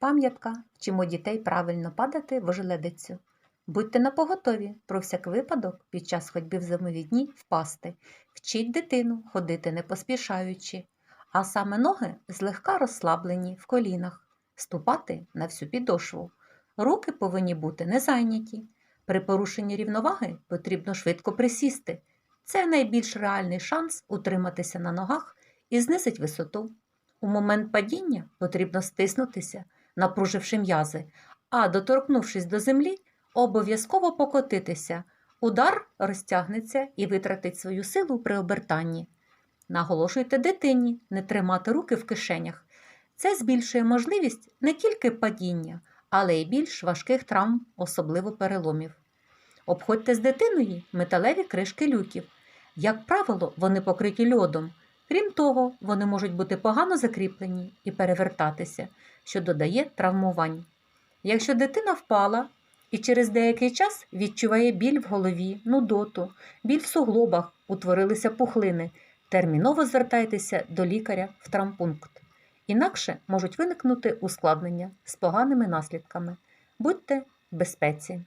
Пам'ятка, вчимо дітей правильно падати в ожеледицю. Будьте напоготові про всяк випадок під час ходьби в зимові дні впасти. Вчіть дитину ходити не поспішаючи, а саме ноги злегка розслаблені в колінах, ступати на всю підошву. Руки повинні бути не зайняті. При порушенні рівноваги потрібно швидко присісти. Це найбільш реальний шанс утриматися на ногах і знизить висоту. У момент падіння потрібно стиснутися, напруживши м'язи, а доторкнувшись до землі, обов'язково покотитися. Удар розтягнеться і витратить свою силу при обертанні. Наголошуйте дитині не тримати руки в кишенях. Це збільшує можливість не тільки падіння, але й більш важких травм, особливо переломів. Обходьте з дитиною металеві кришки люків. Як правило, вони покриті льодом. Крім того, вони можуть бути погано закріплені і перевертатися, що додає травмувань. Якщо дитина впала і через деякий час відчуває біль в голові, нудоту, біль в суглобах, утворилися пухлини, терміново звертайтеся до лікаря в травмпункт. Інакше можуть виникнути ускладнення з поганими наслідками. Будьте в безпеці.